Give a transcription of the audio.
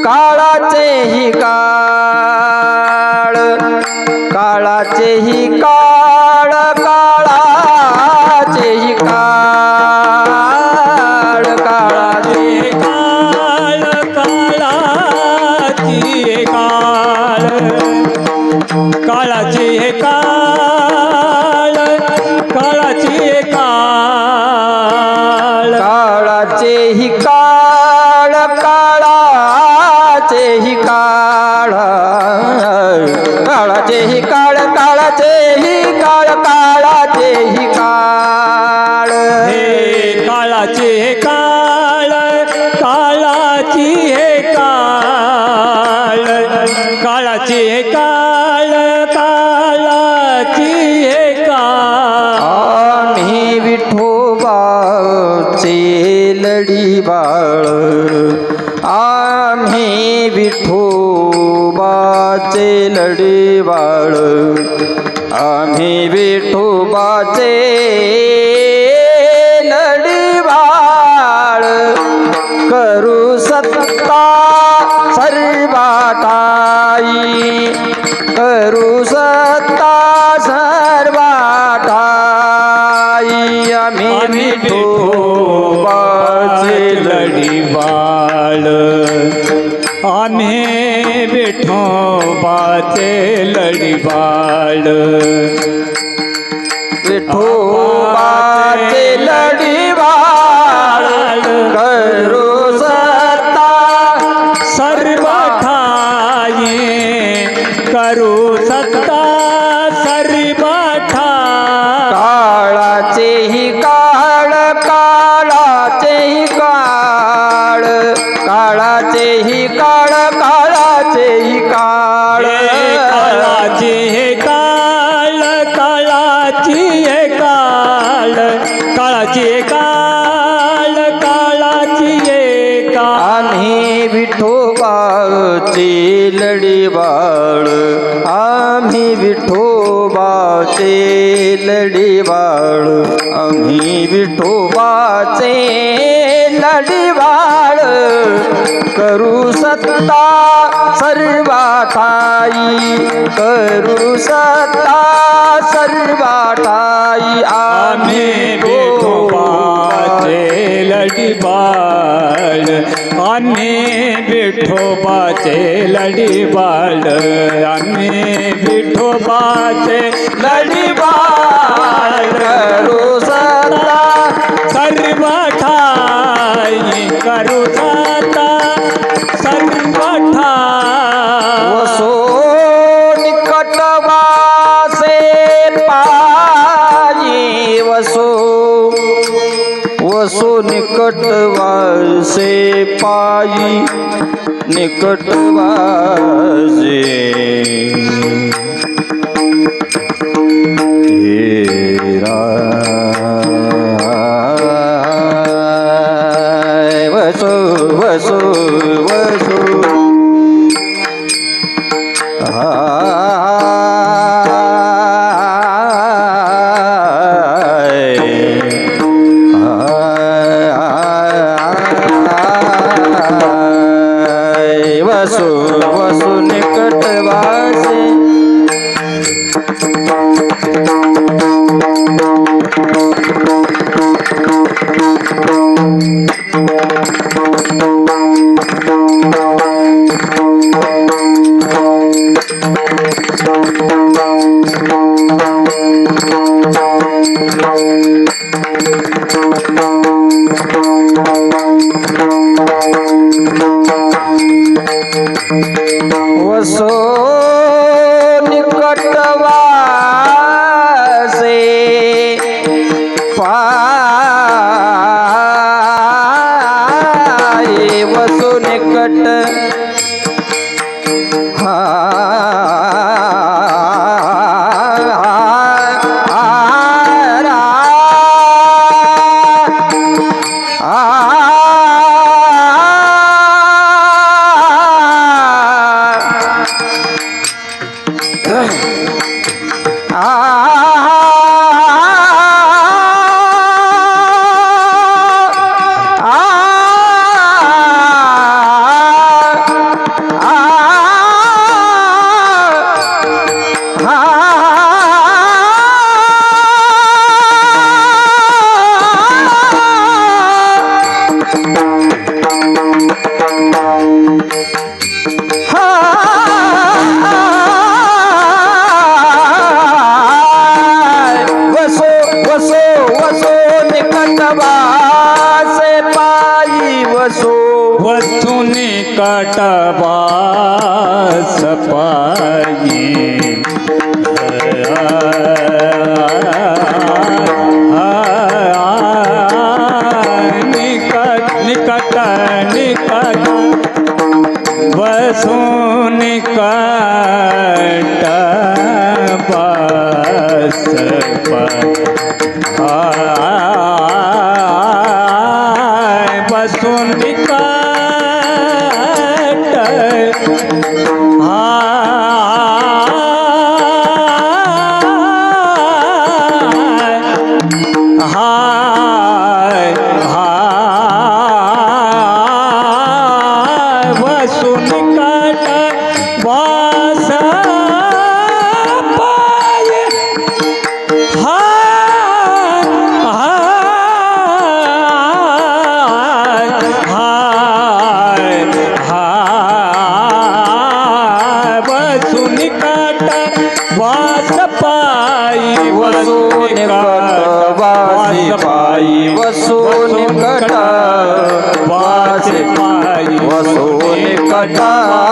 काळाचे ही काळ काळाचे ही काळ काळाचे ही काळ काळाचे काळ काळाची काळ काळाचे काळाचे ही बाचे लढीवाळ आम्ही विठोबाचे लढीवाळ करू सत्ता सर्वाटाई करू सत्ता सर्वाटाई आम्ही बाते लड़ीबाड़। विठो बाते लड़ीबाड़ करो सता सर्वथाए करो सत्ता। काळाचे ही काळ काळाचे ही काळ. काळाची हे काळ काळाची हे काळ. काळाची हे काळ काळाची हे काळ. आम्ही विठोबाचे लढी बाळ. आम्ही विठोबाचे लढी बाळ. आम्ही विठोबाचे लढी बाळ करू सत्ता सर्वाठाई करू सत्ता सर्वाठाई आम्ही विठोबाचे लढी बाळ आम्ही विठोबाचे लढी बाळ आम्ही विठोबाचे लढी बाळ. पायी वसो वसो निकटवासे पायी निकटवासे हेरा वसो निकटवासे पाये वसो निकट नवा से पाई वसो। वसु ने कटवा सपाई सुनिकट बस पर Allah